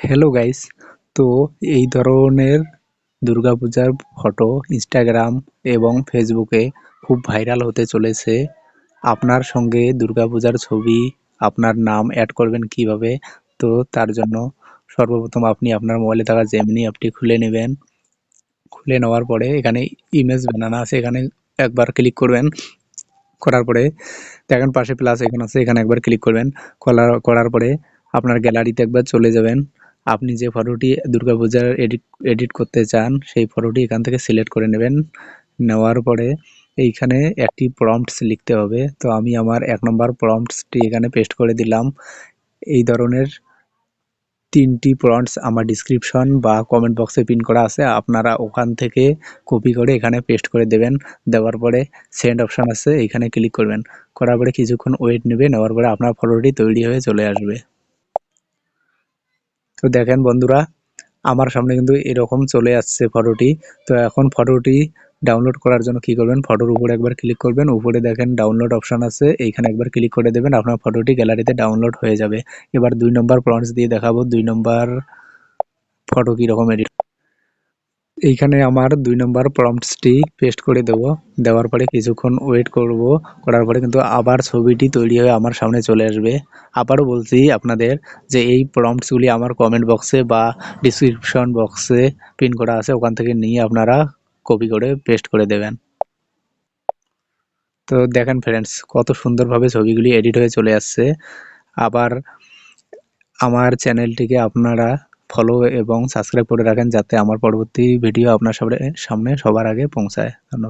Hello guys তো এই ধরনের দুর্গাপূজার ফটো ইনস্টাগ্রাম এবং ফেসবুকে খুব ভাইরাল হতে চলেছে। আপনার সঙ্গে দুর্গাপূজার ছবি, আপনার নাম অ্যাড করবেন কীভাবে? তো তার জন্য সর্বপ্রথম আপনি আপনার মোবাইলে থাকা জেমিনি অ্যাপটি খুলে নেবেন। খুলে নেওয়ার পরে এখানে ইমেজ বানানো আছে, এখানে একবার ক্লিক করবেন। করার পরে দেখেন পাশে প্লাস এখানে আছে, এখানে একবার ক্লিক করবেন। করার করার পরে আপনার গ্যালারিতে একবার চলে যাবেন। আপনি যে ফটোটি দুর্গাপূজার এডিট এডিট করতে চান, সেই ফটোটি এখান থেকে সিলেক্ট করে নেবেন। নেওয়ার পরে এইখানে একটি প্রম্পটস লিখতে হবে। তো আমি আমার এক নম্বর প্রম্পটসটি এখানে পেস্ট করে দিলাম। এই ধরনের তিনটি প্রম্পটস আমার ডিসক্রিপশন বা কমেন্ট বক্সে পিন করা আছে। আপনারা ওখান থেকে কপি করে এখানে পেস্ট করে দেবেন। দেওয়ার পরে সেন্ড অপশান আছে এখানে ক্লিক করবেন। করার পরে কিছুক্ষণ ওয়েট নেবে। নেওয়ার পরে আপনার ফটোটি তৈরি হয়ে চলে আসবে। তো দেখেন বন্ধুরা, আমার সামনে কিন্তু এরকম চলে আসছে ফটোটি তো এখন ফটোটি ডাউনলোড করার জন্য কি করবেন? ফটোর উপরে একবার ক্লিক করবেন। উপরে দেখেন ডাউনলোড অপশান আছে। এইখানে একবার ক্লিক করে দেবেন, আপনার ফটোটি গ্যালারিতে ডাউনলোড হয়ে যাবে। এবার দুই নম্বর প্রন্টস দিয়ে দেখাবো। দুই নম্বর ফটো কীরকম এডিট এইখানে আমার দুই নম্বর প্রম্পটসটি পেস্ট করে দেব। দেওয়ার পরে কিছুক্ষণ ওয়েট করব। করার পরে কিন্তু আবার ছবিটি তৈরি হয়ে আমার সামনে চলে আসবে। আবারও বলছি আপনাদের যে এই প্রম্পটসগুলি আমার কমেন্ট বক্সে বা ডিসক্রিপশন বক্সে পিন করা আছে, ওখান থেকে নিয়ে আপনারা কপি করে পেস্ট করে দেবেন। তো দেখেন ফ্রেন্ডস কত সুন্দরভাবে ছবিগুলি এডিট হয়ে চলে আসছে। আবার আমার চ্যানেলটিকে আপনারা ফলো এবং সাবস্ক্রাইব করে রাখেন যাতে আমার পরবর্তী ভিডিও আপনার সামনে সবার আগে পৌঁছায়। ধন্যবাদ।